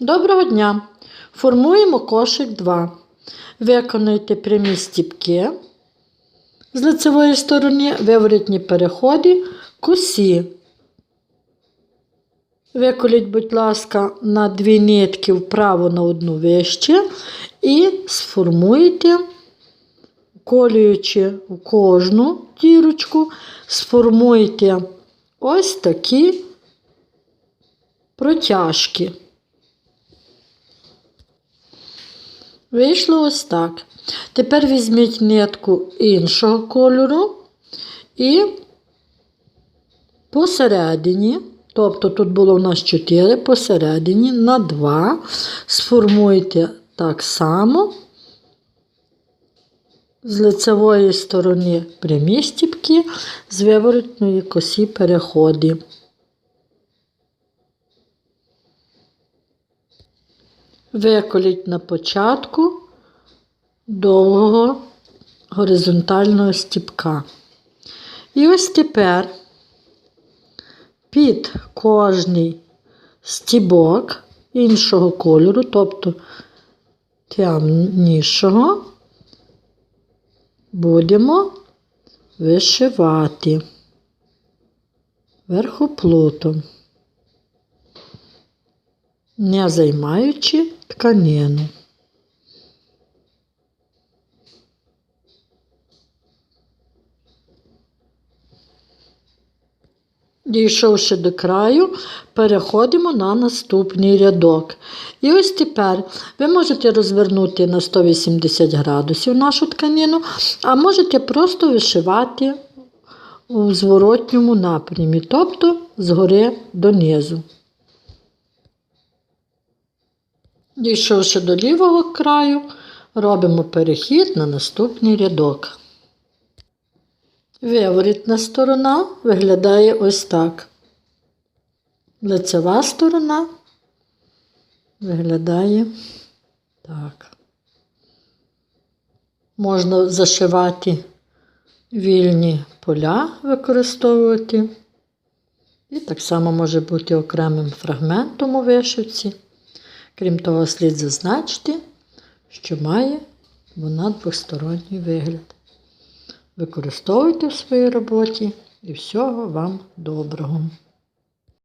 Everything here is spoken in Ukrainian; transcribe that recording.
Доброго дня! Формуємо кошик 2. Виконуйте прямі стіпки з лицевої сторони, виворітні переходи, косі. Виколіть, будь ласка, на дві нитки вправо на одну вище і сформуйте, колюючи в кожну дірочку, сформуйте ось такі протяжки. Вийшло ось так. Тепер візьміть нитку іншого кольору і посередині, тобто тут було у нас 4, посередині на 2 сформуйте так само з лицевої сторони прямі стіпки, з виворотної косі переходи. Виколіть на початку довгого горизонтального стіпка. І ось тепер під кожний стібок іншого кольору, тобто темнішого, будемо вишивати верхоплутом, не займаючи тканину. Дійшовши до краю, переходимо на наступний рядок. І ось тепер ви можете розвернути на 180 градусів нашу тканину, а можете просто вишивати у зворотньому напрямі, тобто згори донизу. Дійшовши до лівого краю, робимо перехід на наступний рядок. Виворітна сторона виглядає ось так. Лицева сторона виглядає так. Можна зашивати вільні поля, використовувати. І так само може бути окремим фрагментом у вишивці. Крім того, слід зазначити, що має вона двосторонній вигляд. Використовуйте в своїй роботі і всього вам доброго!